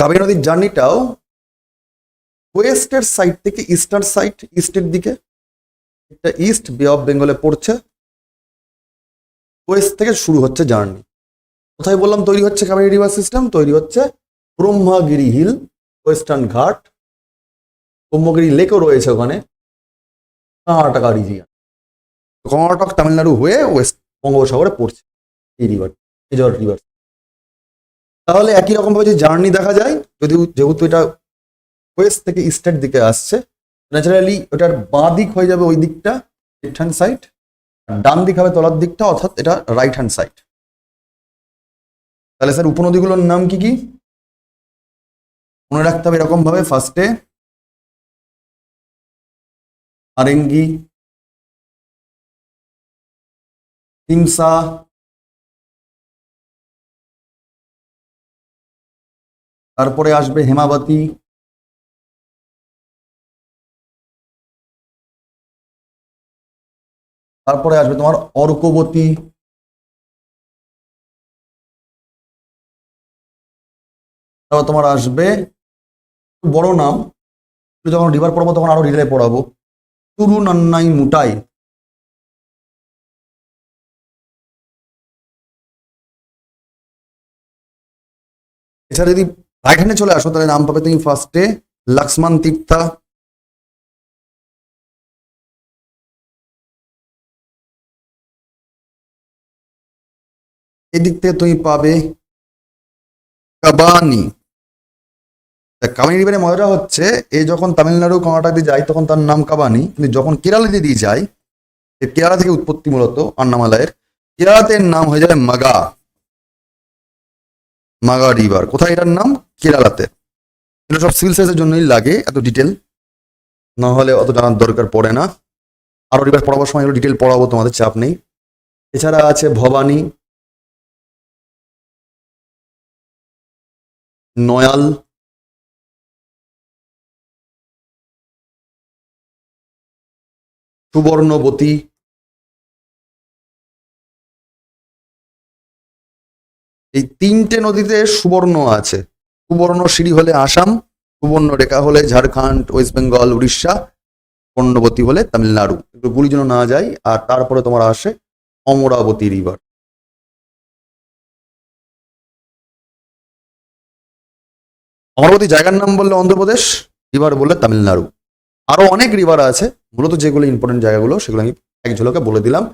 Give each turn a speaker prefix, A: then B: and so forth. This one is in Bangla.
A: কাবেরী নদীর জার্নিটাও ওয়েস্টের সাইড থেকে ইস্টার্ন সাইড ইস্টের দিকে এটা ইস্ট বে অফ বেঙ্গলে পড়ছে। ওয়েস্ট থেকে শুরু হচ্ছে জার্নি। কোথায় বললাম তৈরি হচ্ছে কাবেরী রিভার সিস্টেম তৈরি হচ্ছে ব্রহ্মাগিরি হিল ওয়েস্টার্ন ঘাট। ব্রহ্মগিরি লেকও রয়েছে ওখানে। কর্ণাটকা রিজিয়ন কর্ণাটক তামিলনাড়ু হয়ে ওয়েস্ট বঙ্গোপসাগরে পড়ছে এই রিভার মেজর রিভার তাহলে একই রকম ভাবে যে জার্নি দেখা যায় যদি যেহেতু এটা ওয়েস্ট থেকে ইস্টের দিকে আসছে, ন্যাচারালি ওটার বাঁ দিক হয়ে যাবে ওই দিকটা লেফট হ্যান্ড সাইড ডান দিক হবে তলার দিকটা, অর্থাৎ এটা রাইট হ্যান্ড সাইড তাহলে স্যার, উপনদীগুলোর নাম কি কি? মনে রাখতে হবে এরকম ভাবে ফার্স্টে আরেঙ্গি হিংসা তারপরে আসবে হেমাবতী। তারপরে আসবে তোমার অর্কবতী। তারপর তোমার আসবে বড় নাম যখন রিভার পড়াবো তখন আরও রিলে পড়াবো। তুরু নান্নাই মুটাই। এছাড়া যদি হ্যান্ডে চলে আসো, তাহলে নাম পাবে তুমি ফার্স্টে লক্ষ্মণ তীর্থা। এদিক থেকে তুমি পাবে কাবানি। কাবানি রিভারে মজাটা হচ্ছে, এ যখন তামিলনাড়ু, কর্ণাটক দিয়ে যায়, তখন তার নাম কাবানি। কিন্তু যখন কেরালা দিয়ে যায় কেরালা থেকে উৎপত্তি মূলত আন্নামালয়ের কেরালাতে নাম হয়ে যাবে মাগা। মাগা রিভার। কোথায় এটার নাম? কেরালাতে। এগুলো সব সিভিল সার্ভিসের জন্যই লাগে, এত ডিটেল না হলে অত জানার দরকার পড়ে না। আরও রিভার পড়াবার সময় ডিটেল পড়াবো, তোমাদের চাপ নেই। এছাড়া আছে ভবানী, নয়াল, সুবর্ণবতী এই তিনটে নদীতে সুবর্ণ আছে। সুবর্ণ সিঁড়ি হলে আসাম, সুবর্ণ রেখা হলে ঝাড়খণ্ড, ওয়েস্ট বেঙ্গল, উড়িষ্যা পর্ণবতী হলে তামিলনাড়ু। একটু গুলি যেন না যায়, আর তারপরে তোমার আসে অমরাবতী রিভার অমরাবতী জায়গার নাম বললে অন্ধ্রপ্রদেশ রিভার বললে তামিলনাড়ু। আরও অনেক রিভার আছে, মূলত যেগুলো ইম্পর্টেন্ট জায়গাগুলো, সেগুলো আমি এক ঝলকে বলে দিলাম।